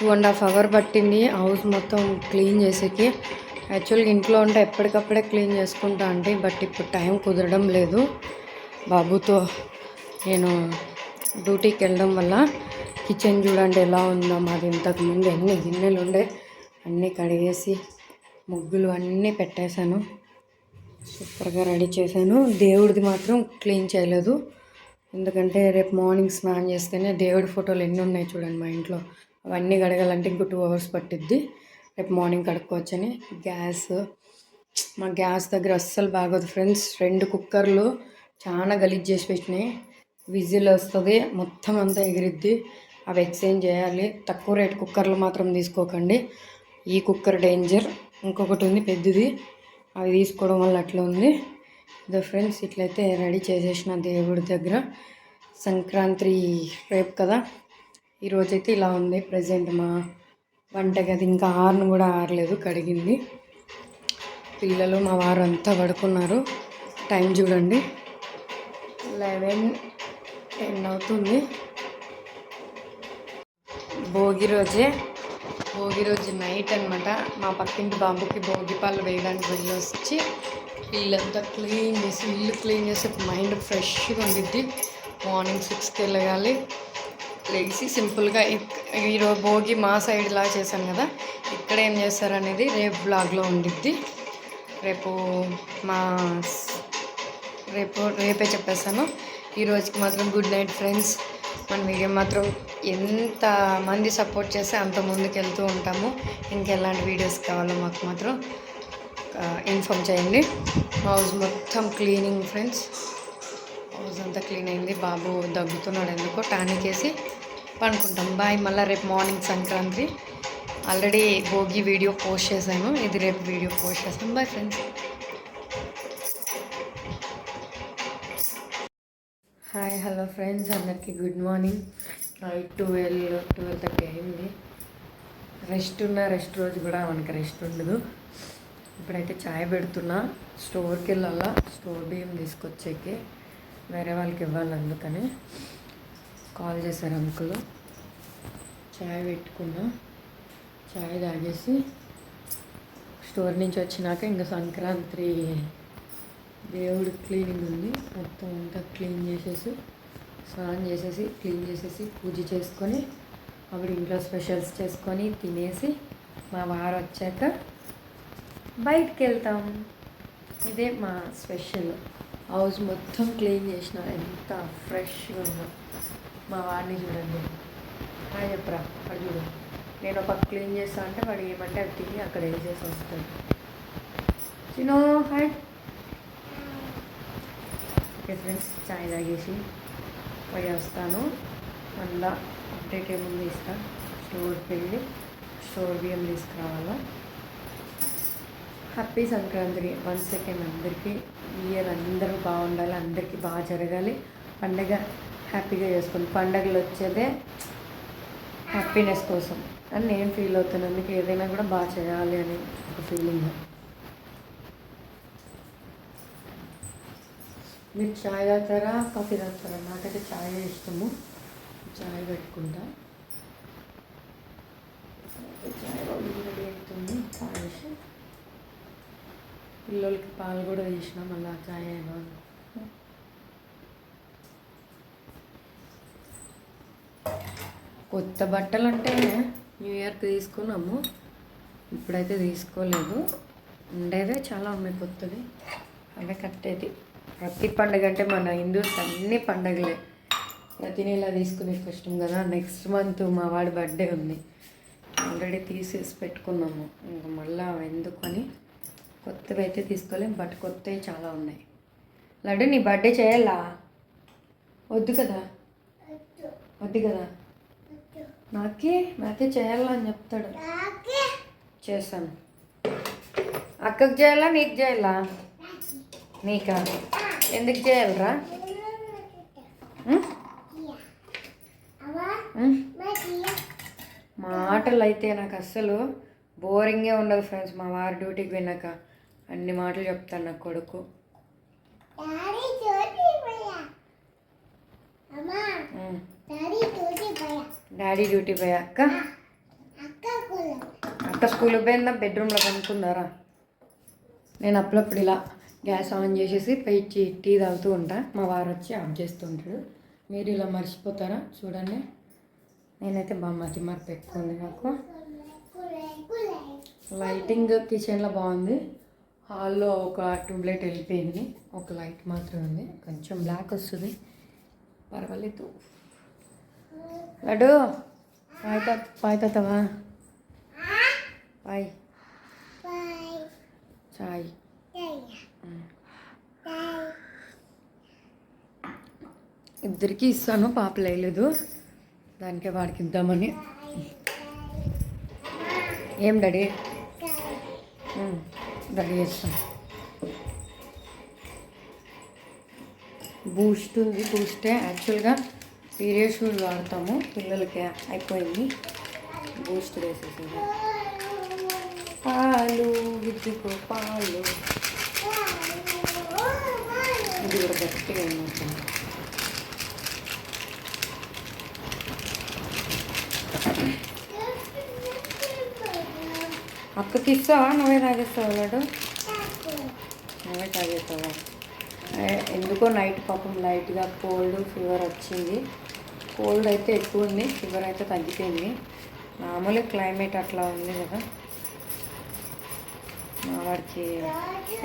Two and half hour పట్టింది. House మొత్తం clean చేసేకి. యాక్చువల్గా ఇంట్లో ఉంటే ఎప్పటికప్పుడే క్లీన్ చేసుకుంటా అంటే బట్ ఇప్పుడు టైం కుదరడం లేదు. బాబుతో నేను డ్యూటీకి వెళ్ళడం వల్ల కిచెన్ చూడండి ఎలా ఉందో మాది ఇంతకుముందు ఎన్ని గిన్నెలు ఉండే అన్నీ కడిగేసి ముగ్గులు అన్నీ పెట్టేశాను. సూపర్గా రెడీ చేశాను. దేవుడిది మాత్రం క్లీన్ చేయలేదు. ఎందుకంటే రేపు మార్నింగ్ స్నానం చేస్తేనే దేవుడి ఫోటోలు ఎన్ని ఉన్నాయి చూడండి మా ఇంట్లో. అవన్నీ కడగాలంటే ఇంకో టూ అవర్స్ పట్టిద్ది. రేపు మార్నింగ్ కడుక్కోవచ్చని. గ్యాస్ మా గ్యాస్ దగ్గర అస్సలు బాగోదు ఫ్రెండ్స్. రెండు కుక్కర్లు చాలా గలీజ్ చేసి పెట్టినాయి. విజిల్ వస్తుంది మొత్తం అంతా ఎగిరిద్ది. అవి ఎక్స్చేంజ్ చేయాలి. తక్కువ రేట్ కుక్కర్లు మాత్రం తీసుకోకండి. ఈ కుక్కర్ డేంజర్. ఇంకొకటి ఉంది పెద్దది. అవి తీసుకోవడం వల్ల అట్లా ఉంది. ఇదో ఫ్రెండ్స్ ఇట్లయితే రెడీ చేసేసిన దేవుడి దగ్గర సంక్రాంతి రేపు కదా. ఈరోజైతే ఇలా ఉంది. ప్రజెంట్ మా వంటగది ఇంకా ఆరును కూడా ఆరలేదు కడిగింది. పిల్లలు మా వారు అంతా పడుకున్నారు. టైం చూడండి. లెవెన్ టెన్ అవుతుంది. భోగి రోజే భోగి రోజు నైట్ అనమాట మా పక్కింటి బాబుకి భోగి పాలు వేయడానికి వెళ్ళి వచ్చి ఇల్లంతా క్లీన్ చేసి ఇల్లు క్లీన్ చేసి మైండ్ ఫ్రెష్గా ఉండిద్ది. మార్నింగ్ సిక్స్కి వెళ్ళగాలి. లేచి సింపుల్గా ఈరోజు భోగి మా సైడ్ ఇలా చేశాను కదా ఇక్కడ ఏం చేస్తారనేది రేపు బ్లాగ్లో ఉండిద్ది. రేపు మా రేపు రేపే చెప్పేస్తాను. ఈరోజుకి మాత్రం గుడ్ నైట్ ఫ్రెండ్స్. మన వీడియో మాత్రం ఎంత మంది సపోర్ట్ చేస్తే అంత ముందుకు వెళ్తూ ఉంటాము. ఇంకెలాంటి వీడియోస్ కావాలో మాకు మాత్రం ఇన్ఫామ్ చేయండి. హౌస్ మొత్తం క్లీనింగ్ ఫ్రెండ్స్. హౌస్ అంతా క్లీన్ అయింది. బాబు దగ్గుతున్నాడు ఎందుకో టానిక్ వేసి పనుకుంటాం బాయ్ మళ్ళీ రేపు morning Sankranti. Already Bhogi video post చేశాను. ఇది రేపు వీడియో పోస్ట్ చేస్తాను. Bye friends. Hi hello friends. అందరికీ good morning. Night twelve twelve thirty అయింది. రెస్ట్ ఉన్న రెస్ట్ రోజు కూడా మనకి రెస్ట్ ఉండదు. ఇప్పుడైతే చాయ్ పెడుతున్నా. స్టోర్కి వెళ్ళాలా? స్టోర్ బియ్యం తీసుకొచ్చేకి. వేరే వాళ్ళకి ఇవ్వాలి అందుకని. కాల్ చేశారు అంకుల్. చాయ్ పెట్టుకున్నా. చాయ్ తాగేసి స్టోర్ నుంచి వచ్చినాక ఇంకా సంక్రాంతి దేవుడు క్లీనింగ్ ఉంది. మొత్తం అంతా క్లీన్ చేసేసి స్నానం చేసేసి క్లీన్ చేసేసి పూజ చేసుకొని అప్పుడు ఇంట్లో స్పెషల్స్ చేసుకొని తినేసి మా వారు వచ్చాక బయటికి వెళ్తాం. ఇదే మా స్పెషల్. హౌస్ మొత్తం క్లీన్ చేసిన ఎంత ఫ్రెష్గా ఉన్నా. మా వాడిని చూడండి. హాయ్ చెప్పరా వాడు చూడు. నేను ఒక క్లీన్ చేస్తా అంటే వాడు ఏమంటే అది తిని అక్కడ వేసేసి వస్తాడు. చినో హాయ్. ఓకే ఫ్రెండ్స్ ఛాయ్ తాగేసి పోయి వస్తాను. మళ్ళా అప్డేట్ ఏముంది ఇస్తాను స్టోర్కి వెళ్ళి స్టోర్ బియ్యం తీసుకురావాలా. హ్యాపీ సంక్రాంతి. వన్ సెకండ్ అందరికీ ఇయర్ అందరూ బాగుండాలి అందరికీ బాగా జరగాలి. పండగ హ్యాపీగా చేసుకోండి. పండగలు వచ్చేదే హ్యాపీనెస్ కోసం. అని నేను ఫీల్ అవుతాను. అందుకే ఏదైనా కూడా బాగా చేయాలి అని ఒక ఫీలింగ్ మీరు చాయ్ తాగుతారా? కాఫీ తాగుతారా? నాకైతే చాయ్ ఇష్టము. చాయ్ పెట్టుకుంటా. చాయ్ రెడీ అవుతుంది. తాగేసి. పిల్లలకి పాలు కూడా వేసిన మళ్ళీ చాయ్ అయినా కొత్త బట్టలు అంటే న్యూ ఇయర్కి తీసుకున్నాము. ఇప్పుడైతే తీసుకోలేదు. ఉండేదే చాలా ఉన్నాయి కొత్తవి అవే కట్టేది. ప్రతి పండుగ అంటే మన హిందూస్ అన్ని పండుగలే. నెల తీసుకునే కష్టం కదా. నెక్స్ట్ మంత్ మా వాడి బర్త్డే ఉంది. ఆల్రెడీ తీసేసి పెట్టుకున్నాము. ఇంకా మళ్ళీ ఎందుకు అని కొత్తవి అయితే తీసుకోలేము బట్ కొత్తవి చాలా ఉన్నాయి. లడ్డు నీ బర్త్డే చేయాలా? వద్దు కదా. వద్దు కదా? నాకే నాకే చేయాలా అని చెప్తాడు. చేస్తాను. అక్కకు చేయాలా నీకు చేయాలా? నీకా? ఎందుకు చేయాలరా? మాటలు అయితే నాకు. అస్సలు బోరింగే ఉండదు ఫ్రెండ్స్. మా వారి డ్యూటీకి విన్నాక అన్ని మాటలు చెప్తాను నా కొడుకు. ఉం. డాడీ డ్యూటీ పోయాక అక్క? స్కూల్కి పోయిందా? బెడ్రూమ్లో కనుక్కుందారా నేను అప్పుడప్పుడు ఇలా గ్యాస్ ఆన్ చేసేసి పోయి టీ తాగుతూ ఉంటా. మా వారు వచ్చి ఆఫ్ చేస్తుంటాడు మీరు ఇలా మర్చిపోతారా? చూడండి. నేనైతే బాగా మతి మార్పు ఎక్కువ ఉంది నాకు. లైటింగ్ కిచెన్లో బాగుంది. హాల్లో ఒక ట్యూబ్లైట్ వెళ్ళిపోయింది. ఒక లైట్ మాత్రమే ఉంది. కొంచెం బ్లాక్ వస్తుంది. పర్వాలేదు. లడ్డు. పాయ్ తా పాయ్ తాతవా? పాయ్. చాయ్. ఇద్దరికి ఇస్తాను పాప లేదు దానికే వాడికి ఇద్దామని. ఏం డాడీ? రెడీ ఇస్తాను బూస్ట్ ఉంది బూస్టే యాక్చువల్గా పీరియడ్స్ వాడతాము. పిల్లలకి అయిపోయింది. బూస్ట్ వేసేసింది పాలు విద్యుకు పాలు. ఇది కూడా గట్టిగా ఏమవుతుంది అక్కకి ఇస్తావా? నువ్వే తాగేస్తావు లాడు నువ్వే తాగేస్తావా? ఎందుకో నైట్ పాపం లైట్గా కోల్డ్ ఫీవర్ వచ్చింది. కోల్డ్ అయితే ఎక్కువ ఉంది ఫీవర్ అయితే తగ్గిపోయింది. మామూలు క్లైమేట్ అట్లా ఉంది కదా. మా వాడికి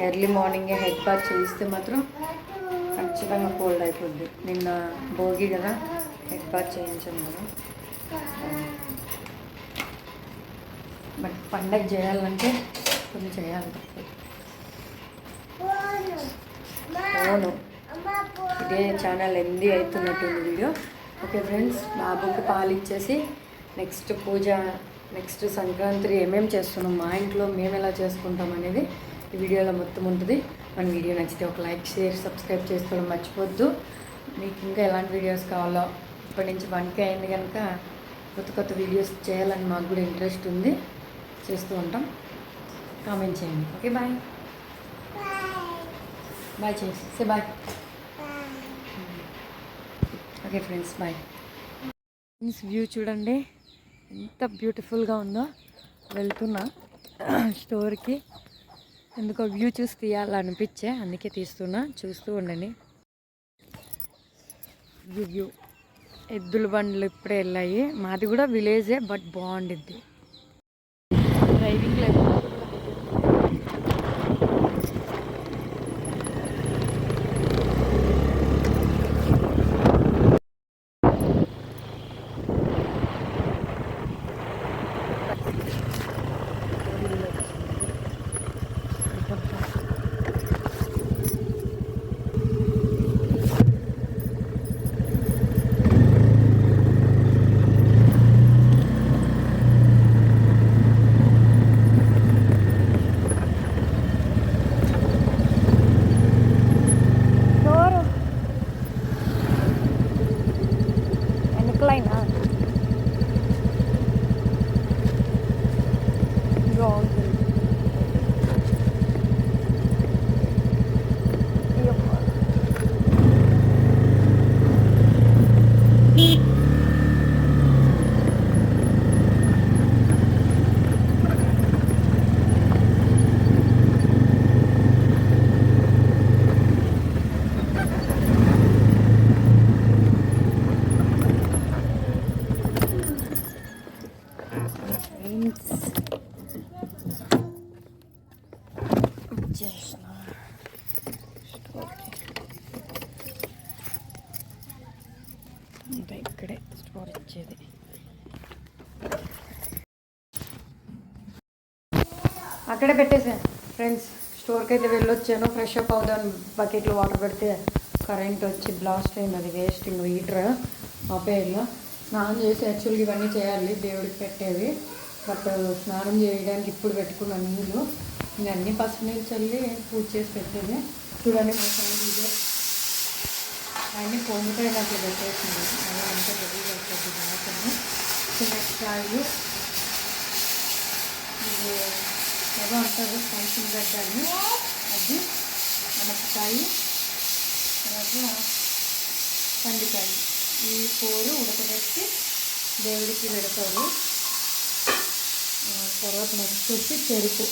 ఎర్లీ మార్నింగే హెడ్ బాత్ చేయిస్తే మాత్రం ఖచ్చితంగా కోల్డ్ అయిపోద్ది. నిన్న భోగి కదా హెడ్ బాత్ చేయించాను కదా బట్ పండగ చేయాలంటే కొన్ని చేయాలి అవును ఇదే ఛానల్ ఎంది అవుతున్నట్టుంది వీడియో. ఓకే ఫ్రెండ్స్ బాబుకి పాలు ఇచ్చేసి నెక్స్ట్ పూజ నెక్స్ట్ సంక్రాంతి ఏమేమి చేస్తున్నాం మా ఇంట్లో మేము ఎలా చేసుకుంటాం అనేది ఈ వీడియోలో మొత్తం ఉంటుంది. మన వీడియో నచ్చితే ఒక లైక్ షేర్ సబ్స్క్రైబ్ చేసుకోవడం మర్చిపోద్దు. మీకు ఇంకా ఎలాంటి వీడియోస్ కావాలో ఇప్పటి నుంచి వన్కే అయింది కనుక కొత్త కొత్త వీడియోస్ చేయాలని మాకు కూడా ఇంట్రెస్ట్ ఉంది. చేస్తూ ఉంటాం. కామెంట్ చేయండి. Okay bye. బాయ్. చేసి bye. Okay friends bye friends view చూడండి ఎంత బ్యూటిఫుల్గా ఉందో. వెళ్తున్నా స్టోర్కి ఎందుకో వ్యూ చూసి తీయాలనిపించే అందుకే తీస్తున్నా. చూస్తూ ఉండండి. వ్యూ ఎద్దుల బండ్లు ఇప్పుడే వెళ్ళాయి. మాది కూడా విలేజే బట్ బాగుండిద్ది. డ్రైవింగ్ లేదు డోరు వెనకలైనా బాగుంటుంది అయ్యప్ప. ఫ్రెండ్స్ చేసిన స్టోర్కి ఇంకా ఇక్కడే స్టోర్ ఇచ్చేది అక్కడే పెట్టేసాను ఫ్రెండ్స్ స్టోర్కి అయితే వెళ్ళొచ్చాను. ఫ్రెష్ అప్ అవుదాను బకెట్లో వాటర్ పెడితే కరెంట్ వచ్చి బ్లాస్ట్ అయింది. అది వేస్ట్ ఇంకో హీటర్ మా పేర్లో. స్నానం చేసి యాక్చువల్గా ఇవన్నీ చేయాలి. దేవుడికి పెట్టేవి బట్ స్నానం చేయడానికి ఇప్పుడు పెట్టుకున్న నీళ్ళు ఇంకా అన్ని పసుపు నీళ్ళు చల్లి పూజ చేసి పెట్టేది. చూడండి మా ఫ్రెండ్ ఇదే. అన్నీ అట్లా పెట్టేసింది. అలా అంతా రెడీ చేస్తుంది దాంట్లో శనక్కాయలు ఎలా ఏదో అంటారు ఫంక్షన్ పెట్టాలి. అది మిరపకాయ తర్వాత పండికాయ ఈ కూర ఉడకబెట్టి దేవుడికి పెడతారు. తర్వాత నెక్స్ట్ వచ్చి చెరుకు.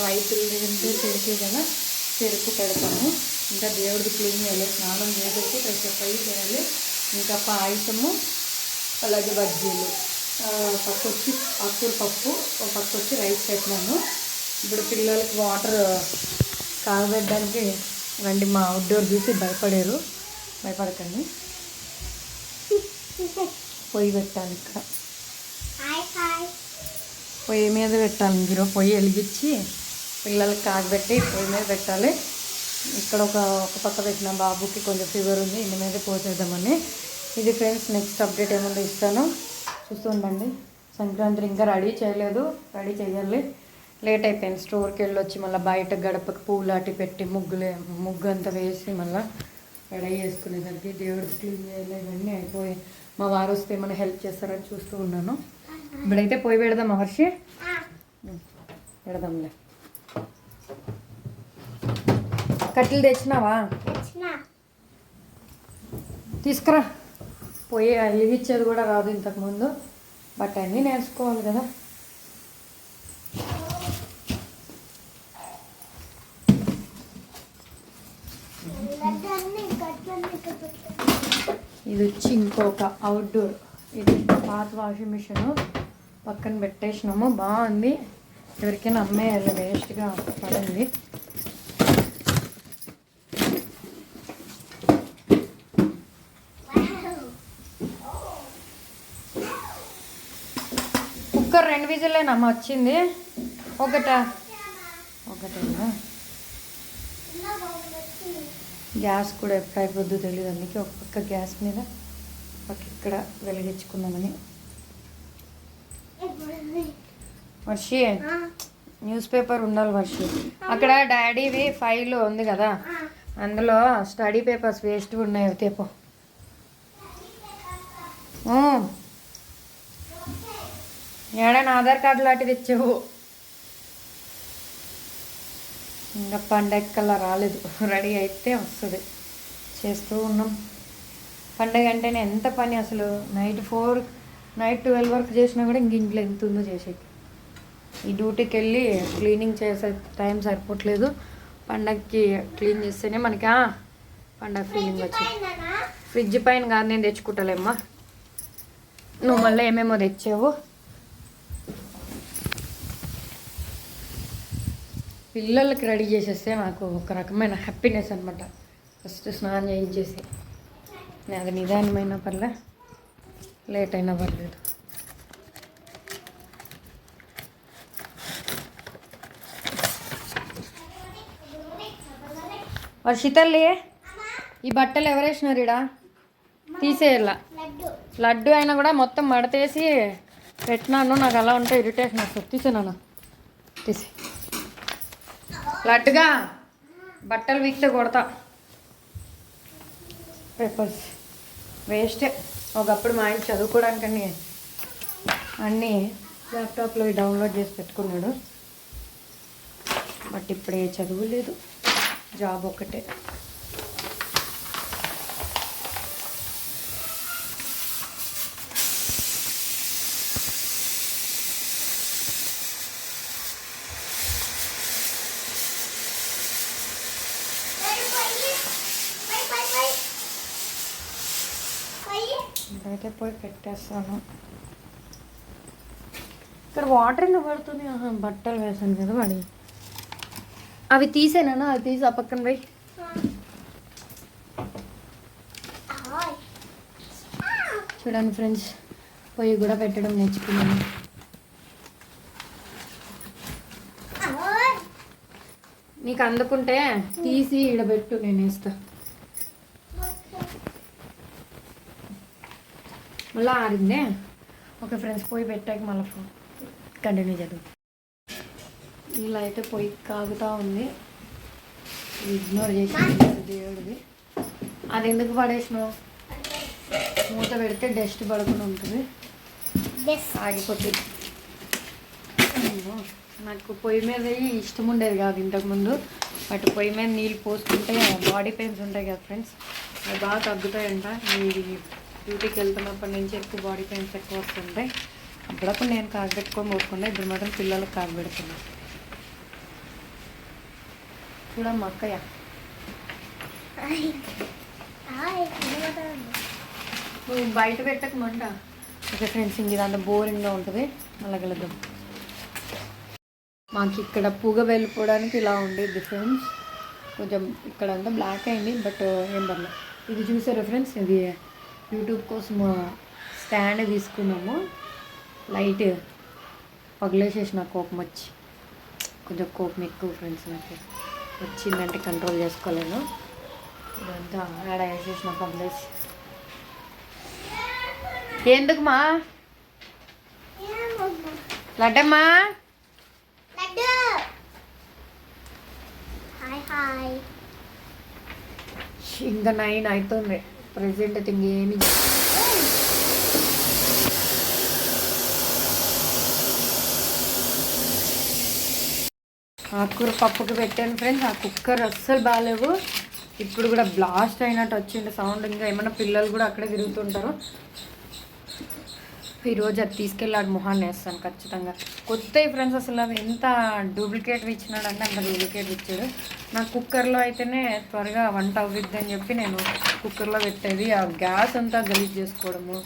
రైతులు తింటే చెరుకు కదా చెరుకు పెడతాము. ఇంకా దేవుడికి క్లీన్ చేయాలి స్నానం చేసేసి ఫ్రెష్ అయ్యి చేయాలి. ఇంకా పాయసము అలాగే బజ్జీలు. పక్క వచ్చి ఆకుకూర పప్పు ఒక పక్క వచ్చి రైస్ పెట్టినాను. ఇప్పుడు పిల్లలకి వాటర్ కాగబెట్టడానికి రండి మా అవుట్డోర్ చూసి భయపడారు. భయపడకండి. పొయ్యి పెట్టాలి ఇక్కడ. పొయ్యి మీద పెట్టాలి మీరు. పొయ్యి వెలిగించి పిల్లలకి కాగబెట్టి పొయ్యి మీద పెట్టాలి. ఇక్కడ ఒక ఒక పక్క పెట్టిన బాబుకి కొంచెం ఫీవర్ ఉంది ఇంటి మీద పోసేద్దామని. ఇది ఫ్రెండ్స్ నెక్స్ట్ అప్డేట్ ఏముందో ఇస్తాను. చూస్తూ ఉండండి. సంక్రాంతి ఇంకా రెడీ చేయలేదు. రెడీ చేయాలి. లేట్ అయిపోయింది. స్టోర్కి వెళ్ళి వచ్చి మళ్ళీ బయట గడపకి పూలాటి పెట్టి ముగ్గులే ముగ్గు అంతా వేసి మళ్ళీ రెడీ చేసుకునేసరికి దేవుడికి క్లీన్ చేయాలి. ఇవన్నీ అయిపోయి మా వారు వస్తే ఏమైనా హెల్ప్ చేస్తారని చూస్తూ ఉన్నాను. ఇప్పుడైతే పోయి పెడదాం మహర్షి పెడదాంలే. కట్టెలు తెచ్చినావా? తీసుకురా. పోయి వెలిగించేది కూడా రాదు ఇంతకుముందు బట్ అన్నీ నేర్చుకోవాలి కదా. ఇది వచ్చి ఇంకొక అవుట్డోర్ ఇది పాత వాషింగ్ మిషన్ పక్కన పెట్టేసినాము. బాగుంది. ఎవరికైనా అమ్మేయాలి వేస్ట్గా పడింది. విజిల్లేనమ్మ వచ్చింది. ఒకట? ఒకటేనా? గ్యాస్ కూడా ఎప్పుడు అయిపోద్దో తెలియదు అందుకే ఒక పక్క గ్యాస్ మీద పక్క ఇక్కడ వెలిగించుకుందామని. వర్షి న్యూస్ పేపర్ ఉండాలి వర్షి. అక్కడ డాడీవి ఫైల్ ఉంది కదా? అందులో స్టడీ పేపర్స్ వేస్ట్ ఉన్నాయి తేపో. ఏడైనా ఆధార్ కార్డు లాంటివి ఇచ్చావు. ఇంకా పండగ కల్లా రాలేదు. రెడీ అయితే వస్తుంది. చేస్తూ ఉన్నాం. పండగ అంటేనే ఎంత పని అసలు? నైట్ ఫోర్ నైట్ ట్వెల్వ్ వరకు చేసినా కూడా ఇంక ఇంట్లో ఎంత ఉందో చేసేది ఈ డ్యూటీకి వెళ్ళి క్లీనింగ్ చేసే టైం సరిపోవట్లేదు. పండగకి క్లీన్ చేస్తేనే మనకి పండగ ఫీలింగ్ వచ్చింది. ఫ్రిడ్జ్ పైన కాదు నేను తెచ్చుకుంటలేమ్మా. నువ్వు మళ్ళీ ఏమేమో తెచ్చావు? పిల్లలకి రెడీ చేసేస్తే నాకు ఒక రకమైన హ్యాపీనెస్ అనమాట ఫస్ట్ స్నానం చేయించేసి. అది నిదానమైన పర్లే లేట్ అయినా పర్లేదు. వర్షితల్లి ఈ బట్టలు ఎవరేసినారు ఇడా తీసేయాల? లడ్డు అయినా కూడా మొత్తం మడతేసి పెట్టినాను నాకు అలా ఉంటే ఇరిటేషన్ వస్తుంది. తీసేనా తీసే లడ్డుగా బట్టలు వీక్తే కొడతా. పేపర్స్ వేస్టే ఒకప్పుడు మా ఆయన చదువుకోవడానికని అన్నీ ల్యాప్టాప్లో డౌన్లోడ్ చేసి పెట్టుకున్నాడు. బట్ ఇప్పుడు ఏ చదువు లేదు. జాబ్ ఒకటే ఇదైతే పోయి పెట్టేస్తాను. ఇక్కడ వాటర్ ఎందుకు పడుతుంది. బట్టలు వేసాను కదా మరి. అవి తీసేనా అవి తీసి ఆ పక్కన పోయి. చూడండి ఫ్రెండ్స్ పొయ్యి కూడా పెట్టడం నేర్చుకున్నాను. నీకు అందుకుంటే తీసి ఈడ పెట్టు నేను వేస్తాను మళ్ళీ ఆరిందే ఓకే ఫ్రెండ్స్ పోయి పెట్టాక మళ్ళీ కంటిన్యూ చేద్దాం. ఇలా అయితే పొయ్యి కాగుతూ ఉంది. ఇగ్నోర్ చేసి దేవుడిది. అది ఎందుకు పడేసినావు? మూత పెడితే డస్ట్ పడకుండా ఉంటుంది. ఆగిపోతుంది నాకు పొయ్యి మీద ఇష్టం ఉండేది కాదు ఇంతకుముందు బట్ పొయ్యి మీద నీళ్ళు పోసుకుంటే బాడీ పెయిన్స్ ఉంటాయి కదా ఫ్రెండ్స్. అవి బాగా తగ్గుతాయంట. ఈ డ్యూటీకి వెళ్తున్నప్పటి నుంచి ఎక్కువ బాడీ పెయిన్స్ ఎక్కువ వస్తుంటాయి అప్పుడప్పుడు నేను కాగబెట్టుకొని పోకుండా ఇప్పుడు మాత్రం పిల్లలకు కాగబెడుతున్నా చూడమ్మా అక్కయ్య. నువ్వు బయట పెట్టకమంట ఓకే ఫ్రెండ్స్ ఇంక దాంట్లో బోరింగ్గా ఉంటుంది. మళ్ళీ మాకు ఇక్కడ పూగ వెళ్ళిపోవడానికి ఇలా ఉండేది ఫ్రెండ్స్. కొంచెం ఇక్కడ అంతా బ్లాక్ అయింది బట్ ఏం పర్లేదు. ఇది చూసారు ఫ్రెండ్స్? ఇది యూట్యూబ్ కోసం స్టాండ్ తీసుకున్నాము. లైట్ పగిలేసేసిన కోపం వచ్చి కొంచెం కోపం ఎక్కువ ఫ్రెండ్స్ నాకు వచ్చిందంటే కంట్రోల్ చేసుకోలేను. ఇదంతా ఆడ వేసేసిన పగిలేసి. ఎందుకుమా? లడ్డమ్మా? ఇంకా నైన్ అవుతుంది ప్రజెంట్ అయితే ఇంకేమి ఆకుకూర పప్పుకి పెట్టాను ఫ్రెండ్స్ ఆ కుక్కర్ అస్సలు బాగాలేవు ఇప్పుడు కూడా బ్లాస్ట్ అయినట్టు వచ్చింది. సౌండ్ ఇంకా ఏమైనా పిల్లలు కూడా అక్కడే తిరుగుతుంటారు. ఈరోజు అది తీసుకెళ్ళాడు మొహాన్ని వేస్తాను ఖచ్చితంగా. కొత్త ఫ్రెండ్స్ అసలు అది ఎంత డూప్లికేట్ ఇచ్చినాడంటే అంత డూప్లికేట్ ఇచ్చాడు. నా కుక్కర్లో అయితేనే త్వరగా వంట అవుద్ది అని చెప్పి నేను కుక్కర్లో పెట్టేది. ఆ గ్యాస్ అంతా గలీజ్ చేసుకోవడము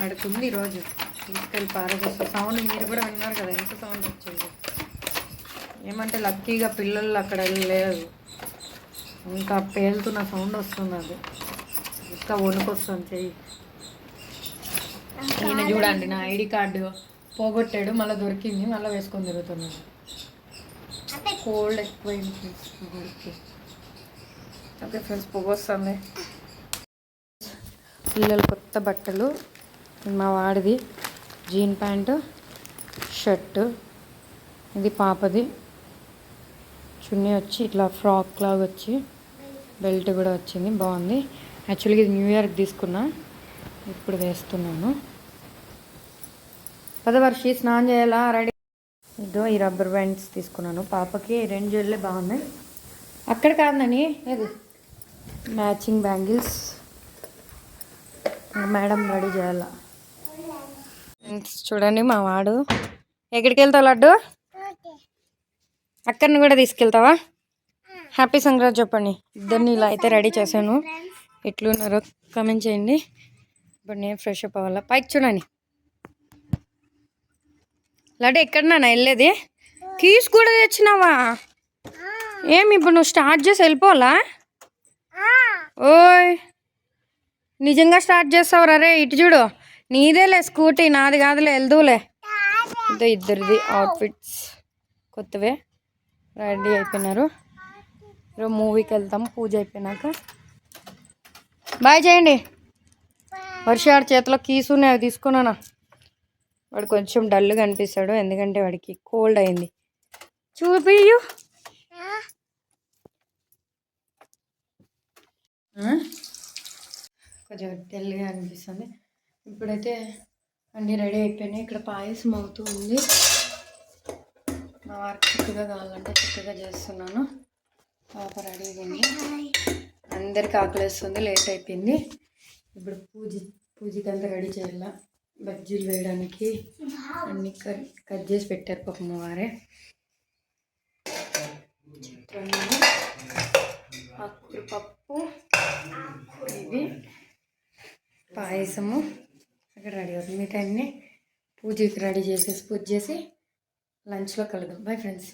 నడుతుంది ఈరోజు. తీసుకెళ్ళి పారదోస్తా సౌండ్ మీరు కూడా విన్నారు కదా ఎంత సౌండ్ వచ్చేది. ఏమంటే లక్కీగా పిల్లలు అక్కడ లేదు ఇంకా పేలుతున్న సౌండ్ వస్తుంది అది. ఇంకా వణుకొస్తుంది చెయ్యి. నేను చూడండి నా ఐడి కార్డు పోగొట్టాడు మళ్ళీ దొరికింది మళ్ళీ వేసుకొని తిరుగుతున్నాను కోల్డ్ ఎక్కువైంది ఫ్రెండ్స్ ఓకే ఫ్రెండ్స్ పొగ వస్తుంది. పిల్లలు కొత్త బట్టలు మా వాడిది. జీన్ ప్యాంటు షర్టు ఇది పాపది. చున్నీ వచ్చి ఇట్లా ఫ్రాక్ లాగా వచ్చి బెల్ట్ కూడా వచ్చింది బాగుంది. యాక్చువల్గా ఇది న్యూ ఇయర్కి తీసుకున్నా. ఇప్పుడు వేస్తున్నాను. పదవర్షి స్నానం చేయాలా? రెడీ. ఇదో ఈ రబ్బర్ బ్యాండ్స్ తీసుకున్నాను. పాపకి రెండు జోళ్ళే బాగున్నాయి. అక్కడ కాదని ఏది? Matching bangles. మేడం రెడీ చేయాలా? చూడండి మా వాడు. ఎక్కడికి వెళ్తావు లడ్డు? అక్కడిని కూడా తీసుకెళ్తావా? హ్యాపీ సంక్రాంతి చెప్పండి. ఇద్దరిని ఇలా అయితే రెడీ చేశాను. ఎట్లున్నారో కామెంట్ చేయండి. ఇప్పుడు నేను ఫ్రెష్ అప్ అవ్వాలా? పైకి చూడండి. లడ్డు ఎక్కడన్నా వెళ్ళేది? కీస్ కూడా తెచ్చినావా? ఏమి ఇప్పుడు నువ్వు స్టార్ట్ చేసి వెళ్ళిపోవాలా? ఓయ్! నిజంగా స్టార్ట్ చేస్తావు రే ఇటు చూడు. నీదేలే స్కూటీ నాది కాదులే వెళ్దూలే ఇదో ఇద్దరిది అవుట్ఫిట్స్ కొత్తవే. రెడీ అయిపోయినారు. ఈరోజు మూవీకి వెళ్తాం పూజ అయిపోయినాక. బాయ్ చేయండి. వర్షాడు చేతిలో కీస్ ఉన్నాయి అవి తీసుకున్నానా వాడు కొంచెం డల్గా అనిపిస్తాడు ఎందుకంటే వాడికి కోల్డ్ అయింది. చూపియు కొంచెం తెల్లగా అనిపిస్తుంది. ఇప్పుడైతే అన్నీ రెడీ అయిపోయినాయి. ఇక్కడ పాయసం అవుతూ ఉంది. మా వారికి చక్కగా కావాలంటే చక్కగా చేస్తున్నాను. పాప రెడీ అయింది అందరికి ఆకలిస్తుంది లేట్ అయిపోయింది. ఇప్పుడు పూజ పూజకి అంతా రెడీ చేయాల. బజ్జీలు వేయడానికి అన్ని కట్ కట్ చేసి పెట్టారు పాపం మా వారే. ఆకుకూర పప్పు ఇది పాయసము. అక్కడ రెడీ అవుతుంది. మిగతా అన్ని పూజకి రెడీ చేసేసి పూజ చేసి లంచ్లో కలుద్దాం. Bye friends.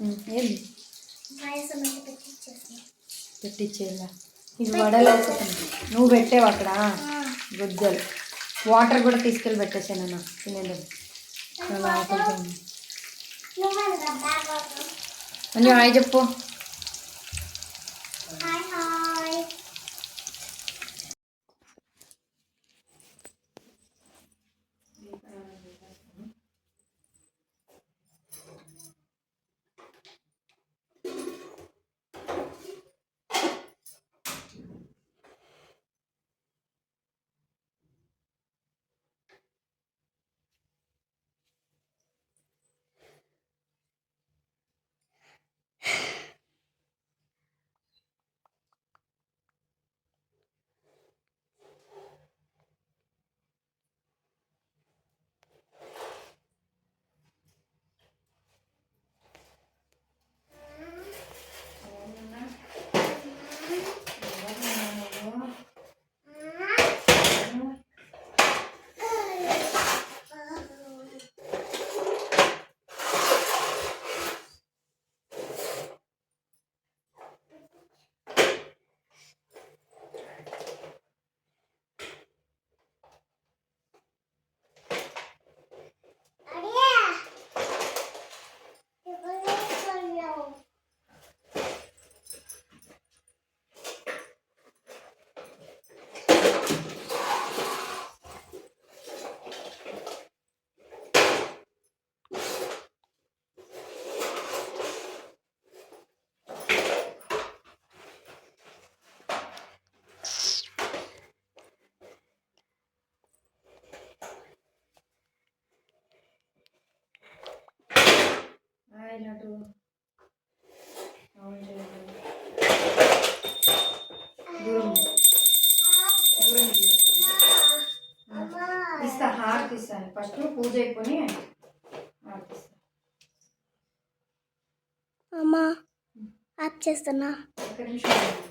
ఏంది పెట్టించేయాల ఇది వడలు నువ్వు పెట్టేవు అక్కడ. గుజ్జలు. వాటర్ కూడా తీసుకెళ్ళి పెట్టేసాను అన్న తినేది చాలా ఆకలిగా ఉంది అని హాయ్ చెప్పు. హాయ్ లడ్డు అవును చేయాలి. దూరం దూరం వెళ్ళు. ఇస్తా హారతి ఇస్తాను ఫస్ట్ పూజ అయిపోయి హారతి ఇస్తా అమ్మా ఆప్ చేస్తున్నా ఒక్క నిమిషం ఉండు.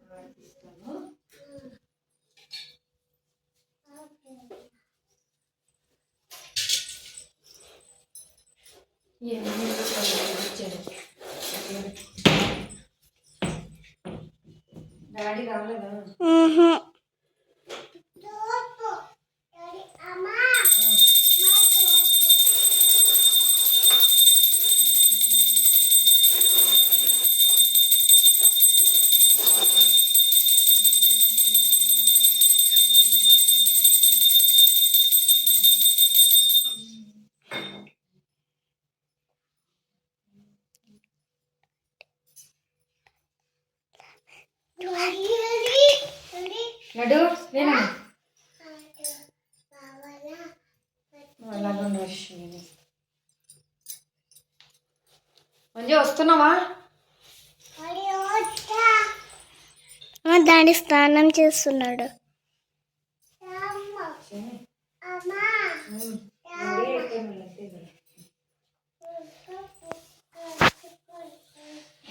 హారతి ఇస్తా. హారతి ఇస్తాను. ఇవన్నీ ఇచ్చాడు. డాడీ రాలేదా లడ్డు నేను అలాగే వర్షం మంచి వస్తున్నావా దాని స్నానం చేస్తున్నాడు.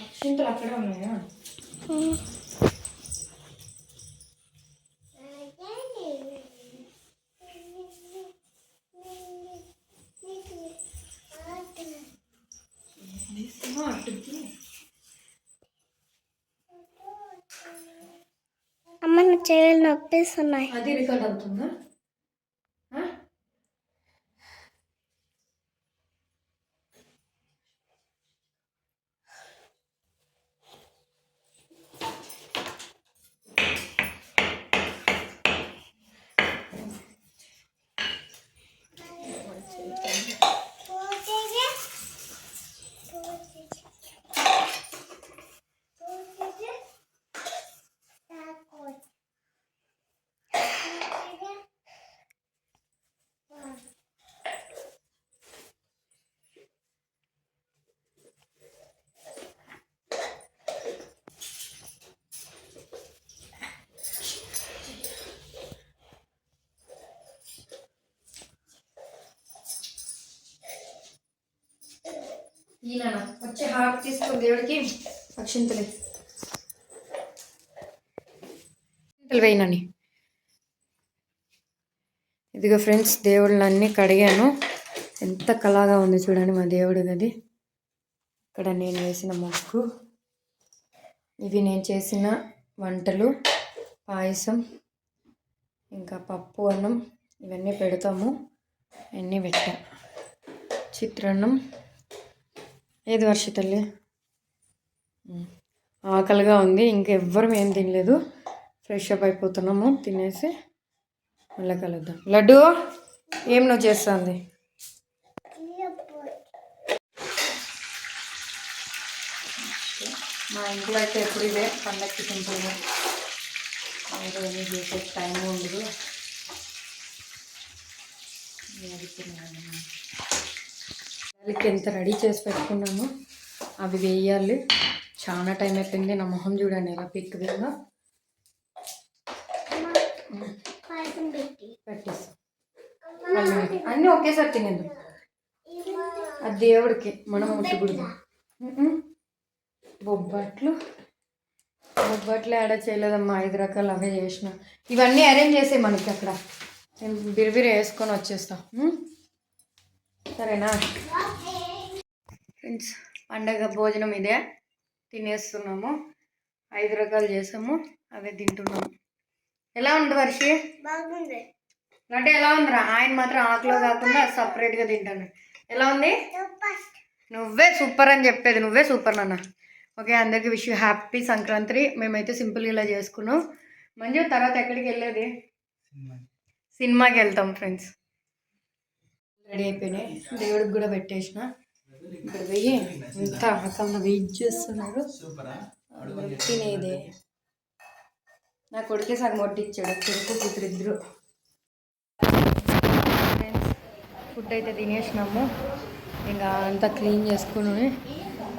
అక్షింతలు అక్కడే ఉన్నాయా ఆ, అటుకి. అమ్మ నా చేతులు అది రికార్డ్ అవుతుందా ఆ? ఈయన వచ్చే హాక్ తీసుకుని దేవుడికి అక్షింతలే వేయనని ఇదిగో ఫ్రెండ్స్ దేవుళ్ళన్నీ కడిగాను. ఎంత కళగా ఉంది చూడండి మా దేవుడి గది. ఇక్కడ నేను వేసిన మొక్కు ఇవి నేను చేసిన వంటలు పాయసం ఇంకా పప్పు అన్నం ఇవన్నీ పెడతాము. అన్నీ పెట్టా. చిత్రాన్నం ఏది వర్ష తల్లి? ఆకలిగా ఉంది ఇంకెవ్వరం ఏం తినలేదు. ఫ్రెష్ అప్ అయిపోతున్నాము తినేసి మళ్ళీ కలుద్దాం. లడ్డు ఏం నువ్వు చేస్తుంది? మా ఇంట్లో అయితే ఎప్పుడు ఇదే పండక్కి తింటుంది అందులో ఏమీ చేసే టైం ఉండదు. వాళ్ళకి ఎంత రెడీ చేసి పెట్టుకున్నాము అవి వేయాలి. చాలా టైం అయిపోయింది. నా మొహం చూడండి ఎలా పిక్ వేయాలో పెట్టి పెట్టేస్తాం అన్నీ ఒకేసారి తినేద్దాం. అది దేవుడికి మనం ముట్టకూడదు. బొబ్బట్లు. బొబ్బట్లు యాడ చేయలేదమ్మా. ఐదు రకాలు అవే చేసిన. ఇవన్నీ అరేంజ్ చేసే మనకి అక్కడ. నేను బిరిబిరి వేసుకొని వచ్చేస్తా. సరేనా? ఫ్రెండ్స్ పండగ భోజనం ఇదే. తినేస్తున్నాము. ఐదు రకాలు చేసాము. అవే తింటున్నాము. ఎలా ఉంది వర్షి బాగుంది. అంటే ఎలా ఉందిరా? ఆయన మాత్రం ఆకులో కాకుండా సపరేట్గా తింటాను ఎలా ఉంది? నువ్వే సూపర్ అని చెప్పేది. నువ్వే సూపర్ నాన్న. ఓకే అందరికి విష్ హ్యాపీ సంక్రాంతి. మేమైతే సింపుల్ ఇలా చేసుకున్నాం. మంజు తర్వాత ఎక్కడికి వెళ్ళేది? సినిమాకి వెళ్తాం ఫ్రెండ్స్. రెడీ అయిపోయినాయి. దేవుడికి కూడా పెట్టేసిన. ఇప్పుడు వెయ్యి ఇంత ఆకలిలో వెయిట్ చేస్తున్నారు. తినేదే. నా కొడుకే సగం వడ్డిచ్చాడు. కొడుకు కూతురు ఇద్దరు. ఫ్రెండ్స్ ఫుడ్ అయితే తినేసినాము. ఇంకా అంతా క్లీన్ చేసుకుని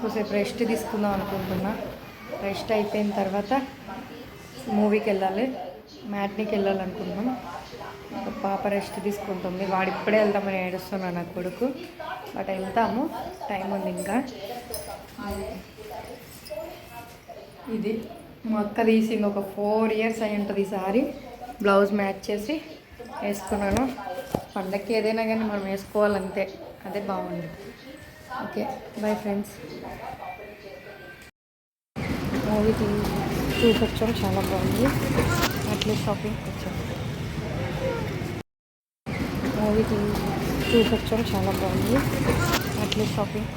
కొద్దిసేపు రెస్ట్ తీసుకుందాం అనుకుంటున్నా. రెస్ట్ అయిపోయిన తర్వాత మూవీకి వెళ్ళాలి. మ్యాట్నీకి వెళ్ళాలనుకుంటున్నాం. పాప రెస్ట్ తీసుకుంటుంది. వాడు ఇప్పుడే వెళ్దామని ఏడుస్తున్నాను నా కొడుకు. బట్ వెళ్తాము. టైం ఉంది ఇంకా. ఇది మా అక్క తీసింది. ఒక ఫోర్ ఇయర్స్ అయి ఉంటుంది ఈసారి బ్లౌజ్ మ్యాచ్ చేసి వేసుకున్నాను. పండక్కి ఏదైనా కానీ మనం వేసుకోవాలంతే. అదే బాగుంది. Okay bye friends. మూవీ చూసొచ్చాం చాలా బాగుంది. అట్లే షాపింగ్. మూవీ మూవీకి చూసొచ్చాం చాలా బాగుంది. అట్లే షాపింగ్